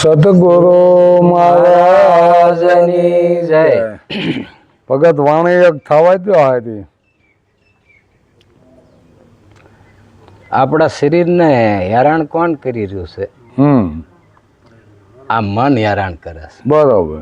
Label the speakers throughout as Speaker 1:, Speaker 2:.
Speaker 1: સદગુરુ મહારાજની
Speaker 2: જય.
Speaker 1: ભગત વાણી એક થવા દો હતી.
Speaker 2: આપણા શરીરને હેરાન કોણ કરી રહ્યું છે?
Speaker 1: હમ.
Speaker 2: આ મન હેરાન કરે છે.
Speaker 1: બરોબર.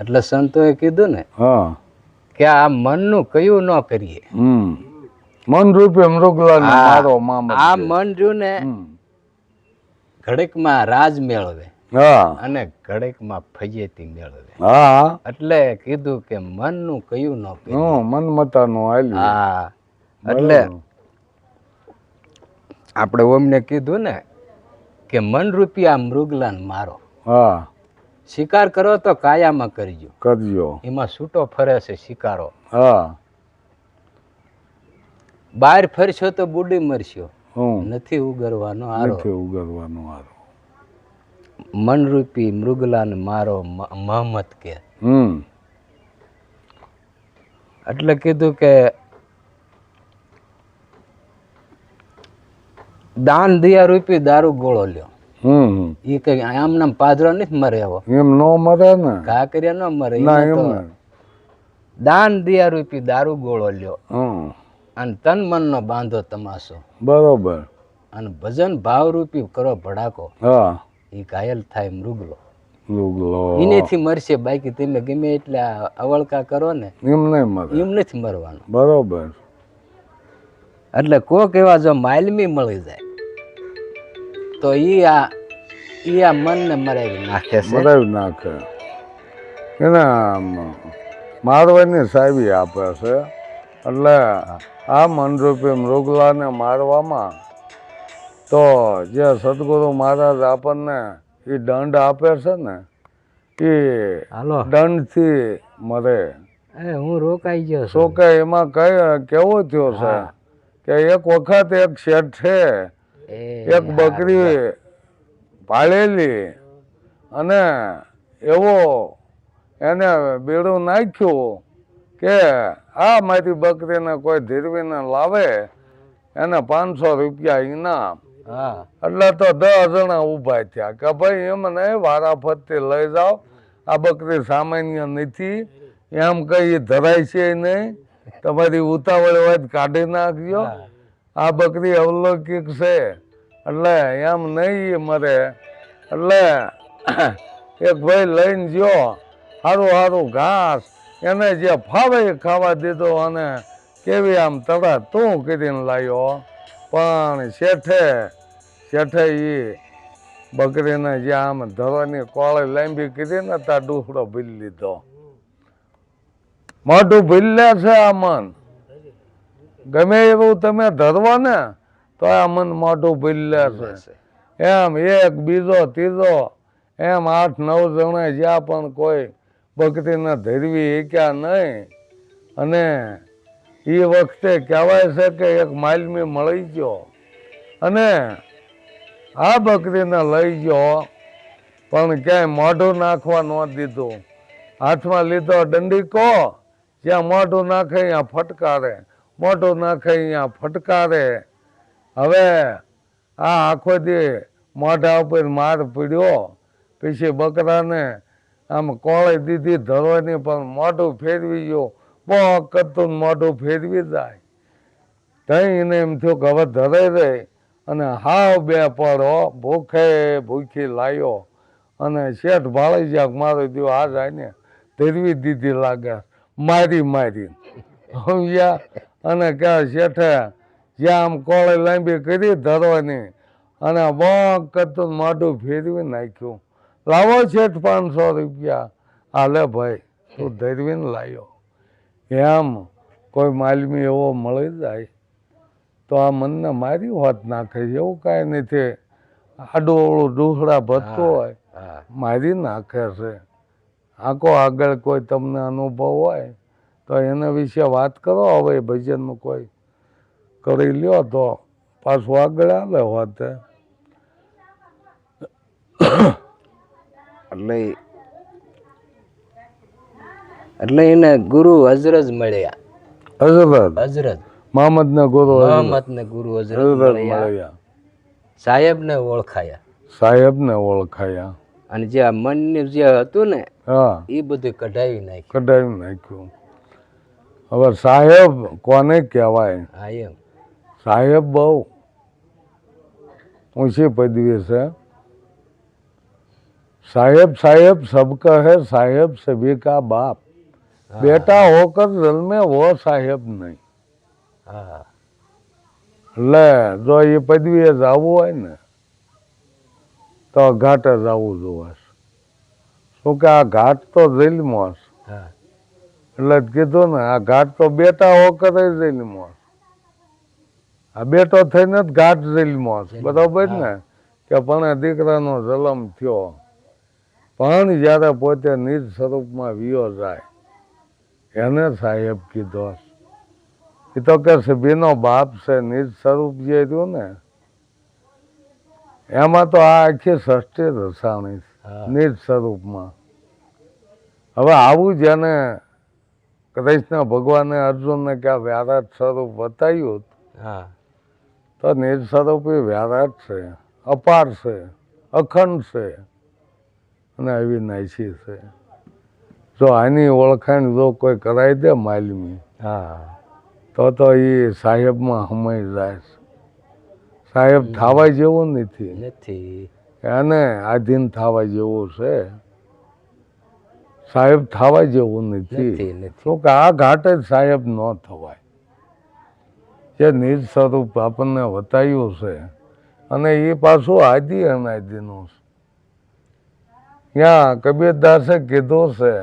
Speaker 2: એટલે સંતોએ કીધું ને
Speaker 1: હા.
Speaker 2: કે આ મનનું કયું ન કરીએ.
Speaker 1: હમ. મન રૂપે મૃગલા
Speaker 2: આ- આ મન રહ્યું ને. ઘડીકમાં રાજ મેળવે અને ઘડેકમાં ફજેતી મેળવે.
Speaker 1: હા.
Speaker 2: એટલે કીધું કે મનનું કયું ન કરીએ
Speaker 1: મન મતાનું હાલ્યું
Speaker 2: હા. એટલે. આપણે ઓમને કીધું ને કે મન રૂપિયા મૃગલાન મારો.
Speaker 1: હા.
Speaker 2: શિકાર કરો તો કાયામાં કરજો.
Speaker 1: કરજો.
Speaker 2: એમાં છૂટો ફરે છે શિકારો.
Speaker 1: હા.
Speaker 2: બહાર ફરશો તો બુડી મરશો. નથી ઉગરવાનો
Speaker 1: નથી ઉગરવાનું મન
Speaker 2: મનરૂપી મૃગલાને મારો મહમત કે. એટલે કીધું કે દાન દિયા રૂપી દારૂ ગોળો લ્યો. એ કઈ આમ નામ પાદરો નથી મરે એવો.
Speaker 1: એમ નો મરે ને?
Speaker 2: ઘા કર્યા ન મરે દાન દિયા રૂપી દારૂ ગોળો લ્યો.
Speaker 1: હમ.
Speaker 2: અને તન મનનો બાંધો તમાશો.
Speaker 1: બરોબર.
Speaker 2: અને ભજન ભાવરૂપી કરો ભડાકો.
Speaker 1: હા.
Speaker 2: એ ઘાયલ થાય મૃગલો.
Speaker 1: મૃગલો.
Speaker 2: એનેથી મરશે બાકી તમે ગમે એટલે અવળકા કરો ને
Speaker 1: એમ નહીં મરે.
Speaker 2: એમ નથી મરવાનું.
Speaker 1: બરોબર.
Speaker 2: એટલે કોક એવા જો માલમી મળી જાય તો ઈ આ ઈ આ મનને મરાવી નાખે છે.
Speaker 1: મરાવી નાખે. એના મારવાની સાહેબી આપે છે. એટલે આ મનરૂપી મૃગલાને મારવામાં તો જે સદગુરુ મહારાજ આપણને એ દંડ આપે છે ને એ દંડથી મરે.
Speaker 2: એ હું રોકાઈ ગયો
Speaker 1: શું કે એમાં કઈ કેવો થયો છે? કે એક વખત એક શેઠ છે એક બકરી પાળેલી અને એવો એને બેડું નાખ્યું કે આ મારી બકરીને કોઈ ધીરવીને લાવે એને પાંચસો રૂપિયા ઇનામ.
Speaker 2: હા.
Speaker 1: એટલે તો દસ જણા ઊભા થયા કે ભાઈ એમ નહીં વારાફરતી લઈ જાઓ. આ બકરી સામાન્ય નથી. એમ કઈ ધરાય છે નહીં. તમારી ઉતાવળ હોય કાઢી નાખજો. આ બકરી અવલૌકિક છે. એટલે એમ નહીં મરે. એટલે એક ભાઈ લઈને ગયો. સારું સારું ઘાસ. એને જે ફાવે ખાવા દીધો અને કેવી આમ તડા તું કરીને લાવ્યો પણ શેઠે શેઠે એ બકરીને જે આમ ધરવાની કોળે લાંબી કરીને ને ત્યાં ડુસડો ભીલ લીધો. મોઢું ભીલે છે આ મન. ગમે એવું તમે ધરવો ને તો આ મન મોઢું ભીલે છે. એમ એક બીજો ત્રીજો એમ આઠ નવ જણા જ્યાં પણ કોઈ બકરીને ધરવી શક્યા નહીં અને એ વખતે કહેવાય છે કે એક માલમી મળી ગયો. અને આ બકરીને લઈ ગયો, પણ ક્યાંય મોઢું નાખવા ન દીધું. હાથમાં લીધો દંડીકો, જ્યાં મોઢું નાખે ત્યાં ફટકારે, મોઢું નાખે અહીંયા ફટકારે. હવે આ આખો દી મોઢા ઉપર માર પીડ્યો. પછી બકરાને આમ કોળે દીધી ધરવાની પણ મોઢું ફેરવી ગયો. બહુ કરતું મોઢું ફેરવી જાય. તઈ એને એમ થયું કે હવે ધરાઈ રહી અને હાવ બે પડો, ભૂખે ભૂખી લાયો. અને શેઠ ભાળી જ્યાં મારો દ્યો આ જાય ને ધરવી દીધી લાગે. મારી મારી. સમજ્યા? અને કે શેઠે જ્યાં આમ કોળે લાંબી કરી ધરવાની. અને બોક કરતું મોઢું ફેરવી નાખ્યું. લાવો છેઠ પાંચસો રૂપિયા. હાલે ભાઈ તું ધરવીને લાવ્યો એમ કોઈ માલમી એવો મળી જાય તો આ મનને મારી વાત નાખે છે એવું કાંઈ નથી આડું ઓળું દુસરા ભરતું હોય મારી નાખે છે. આખો આગળ કોઈ તમને અનુભવ હોય તો એના વિશે વાત કરો હવે ભજનનું કોઈ કરી લ્યો તો. પાછું આગળ આવે વાત
Speaker 2: એટલે એટલે એને ગુરુ હજરત મળ્યા.
Speaker 1: હજરત
Speaker 2: હજરત
Speaker 1: મોહમ્મદ ને ગુરુ
Speaker 2: મોહમ્મદ ને ગુરુ હજરત મળ્યા. સાહેબ ને ઓળખાયા.
Speaker 1: સાહેબને ઓળખાયા.
Speaker 2: અને જે આ મનનું જે હતું ને
Speaker 1: હા.
Speaker 2: એ બધું કઢાવી નાખ્યું.
Speaker 1: કઢાવી નાખ્યું. હવે સાહેબ કોને કહેવાય?
Speaker 2: એમ.
Speaker 1: સાહેબ બહુ ઊંચી પદવી છે. સાહેબ સાહેબ સબ કહે સાહેબ સભી કા બાપ. બેટા હોકર જન્મે હો સાહેબ
Speaker 2: નહીં.
Speaker 1: લે જો એ પદવીએ જવું હોય ને તો ઘાત જ આવવું જોવાશ. શું કે આ ઘાટ તો જેલમાં
Speaker 2: હશે
Speaker 1: એટલે જ કીધું ને આ ઘાટ તો બેટા હોકર જેલમાં આ બેટો થઈને જ ઘાટ જેલમાં હશે બરાબર ને? કે પણ દીકરાનો જલમ થયો. પણ જ્યારે પોતે નિજ સ્વરૂપમાં વિયો જાય એને સાહેબ કીધો એ તો કે સભીનો બાપ છે નિજ સ્વરૂપ જે રહ્યું ને એમાં તો આ આખી સૃષ્ટિ રસાણી છે નિજ સ્વરૂપમાં. હવે આવું જેને કૃષ્ણ ભગવાને અર્જુનને કે વ્યારાટ સ્વરૂપ બતાવ્યું
Speaker 2: હા.
Speaker 1: તો નિજ સ્વરૂપ એ વ્યારાટ છે અપાર છે અખંડ છે. અને આવી અવિનાશી છે. જો આની ઓળખાણ જો કોઈ કરાવી દે માલમી
Speaker 2: હા.
Speaker 1: તો તો એ સાહેબમાં હમાઈ જાય સાહેબ થવા જેવું નથી.
Speaker 2: નથી.
Speaker 1: એને આધીન થવા જેવું છે. સાહેબ થવા જેવું
Speaker 2: નથી.
Speaker 1: શું કે આ ઘાટ જ સાહેબ ન થવાય. જે નિજ સ્વરૂપ આપણને બતાવ્યું છે. અને એ પાછું આદિ અનાદિનું છે. ત્યાં કબીરદાસે કીધું છે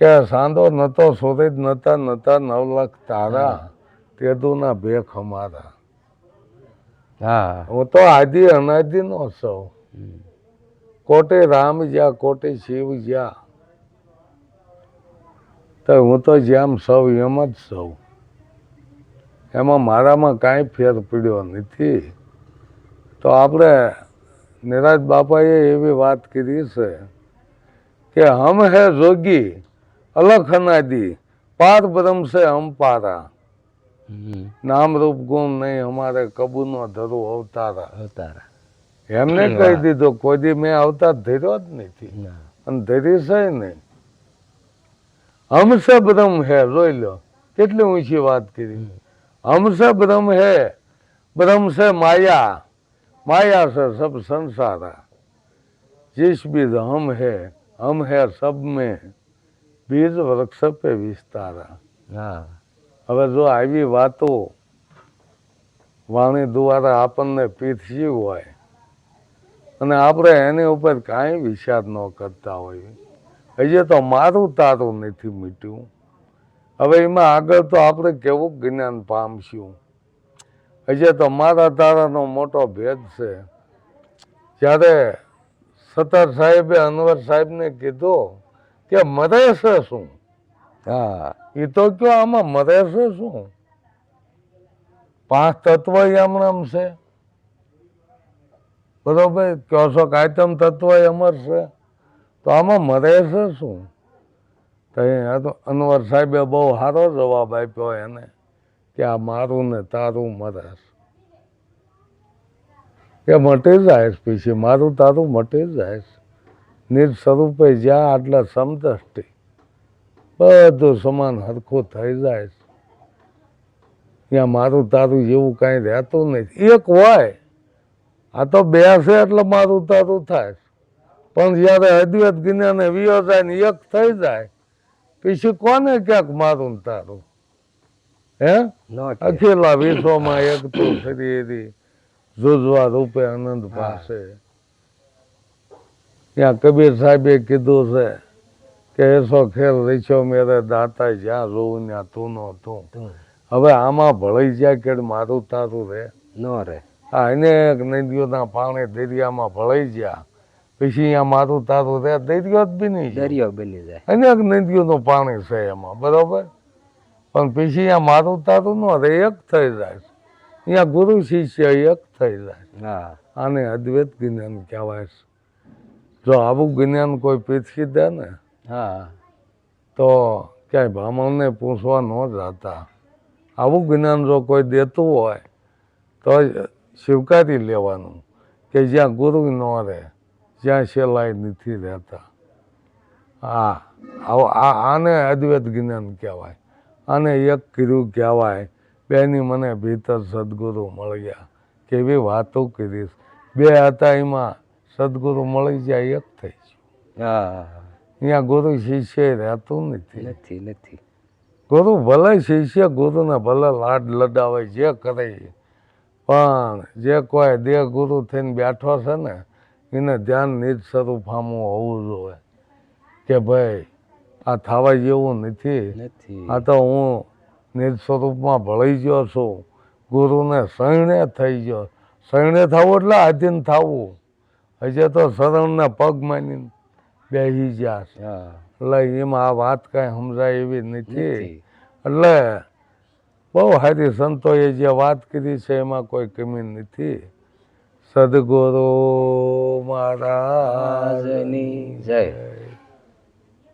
Speaker 1: કે સાંધો નતો સૂરજ નતા નતા નવલખ તારા તેદુના ભેખ અમારા.
Speaker 2: હા.
Speaker 1: હું તો આદિ અનાદિ નો સૌ કોટે રામ જ્યાં કોટે શિવ જ્યાં. તો હું તો જેમ સૌ એમ જ સૌ એમાં મારામાં કાંઈ ફેર પડ્યો નથી. તો આપણે નિરાજ બાપાએ એવી વાત કરી છે કે હમ હે જોગી અલખ અનાદિ પાર બ્રહ્મ છે હમ પારા. નામ રૂપ ગુણ નહીં અમારે કબૂનો ધરો અવતારા.
Speaker 2: અવતારા.
Speaker 1: એમને કહી દીધો કોઈ મેં અવતાર ધર્યો જ નથી.
Speaker 2: ના.
Speaker 1: અને ધરી છે નહીં. હમસે બ્રહ્મ હે જોઈ લો કેટલી ઊંચી વાત કરી હમસે બ્રહ્મ હે બ્રહ્મ છે માયા. માયા છે સબ સંસારા जिस बीज हम है हम है सब में बीज वृक्ष पे વિસ્તારા
Speaker 2: હા
Speaker 1: હવે જો આવી વાતો વાણી દ્વારા આપણને પીરસી હોય અને આપણે એની ઉપર કાંઈ વિચાર ન કરતા હોઈએ હજી તો મારું તારું નથી મીટ્યું હવે એમાં આગળ તો આપણે કેવું જ્ઞાન પામશું હજી તો મારા તારાનો મોટો ભેદ છે. જ્યારે સત્તર સાહેબે અનવર સાહેબને કીધું કે મરે છે શું?
Speaker 2: હા.
Speaker 1: એ તો કયો આમાં મરે છે શું? પાંચ તત્વ એમનામ છે. બરોબર કહો છો કાયતમ તત્વ અમર છે? તો આમાં મરે છે શું? તો અનવર સાહેબે બહુ સારો જવાબ આપ્યો એને. કે આ મારું ને તારું મરાશ એ મટી જાય પછી, મારું તારું મટી જાય નિજ સ્વરૂપે જ્યાં આટલા સમદ્રષ્ટિ, બધું સમાન હરખું થઈ જાય ત્યાં મારું તારું જેવું કાંઈ રહેતું નથી. એક હોય, આ તો બે છે એટલે મારું તારું થાય. પણ જ્યારે અદ્વૈત જ્ઞાને વિયો જાય ને એક થઈ જાય, પછી કોને ક્યાંક મારું તારું? હે?
Speaker 2: નો
Speaker 1: વિશ્વમાં એક તો શરીર જુજવા રૂપે આનંદ પાસે ત્યાં કબીર સાહેબે કીધું છે કે એસો ખેલ રીછો મેરે દાતા જ્યાં જોઉં ત્યાં તું નો તું. હવે આમાં ભળાઈ જાય કે મારું તારું રે?
Speaker 2: ન રે.
Speaker 1: આ અનેક નદીઓના પાણી દરિયામાં ભળાઈ ગયા પછી અહીંયા મારું તારું રે? દરિયો જ બી નહીં જાય.
Speaker 2: દરિયો બની જાય.
Speaker 1: અનેક નદીઓનું પાણી છે એમાં. બરોબર? પણ પછી આ મારું તારું ન રહે એક થઈ જાય. અહીંયા ગુરુ શિષ્ય એક થઈ જાય. આને અદ્વૈત જ્ઞાન કહેવાય છે. જો આવું જ્ઞાન કોઈ પીછી દે ને
Speaker 2: હા.
Speaker 1: તો ક્યાંય બ્રાહ્મણને પૂછવા ન જતા. આવું જ્ઞાન જો કોઈ દેતું હોય તો સ્વીકારી લેવાનું કે જ્યાં ગુરુ ન રહે જ્યાં સેલાઈ નથી રહેતા. હા આને અદ્વૈત જ્ઞાન કહેવાય. આને એક કીધું કહેવાય બેની મને ભીતર સદગુરુ મળ્યા. કેવી વાતો કરીશ બે હતા એમાં સદગુરુ મળી જાય એક થઈ ગયું.
Speaker 2: હા.
Speaker 1: અહીંયા ગુરુ શિષ્ય રહેતું નથી.
Speaker 2: નથી નથી.
Speaker 1: ગુરુ ભલે શિષ્ય ગુરુને ભલે લાડ લડાવે જે કરે પણ જે કોઈ દેહ ગુરુ થઈને બેઠો છે ને એને ધ્યાન નિજ સ્વરૂપ સામું હોવું જોઈએ. કે ભાઈ આ થવા જેવું નથી. આ તો હું નિજ સ્વરૂપમાં ભળી ગયો છું. ગુરુને શરણે થઈ ગયો. શરણે થવું એટલે આધીન થવું. હજે તો શરણને પગ માની બેસી ગયા છે. એટલે એમાં આ વાત કાંઈ સમજાય એવી નથી. એટલે બહુ સારી સંતોએ જે વાત કરી છે એમાં કોઈ કમી નથી. સદગુરુ મહારાજની
Speaker 2: રાજની જય.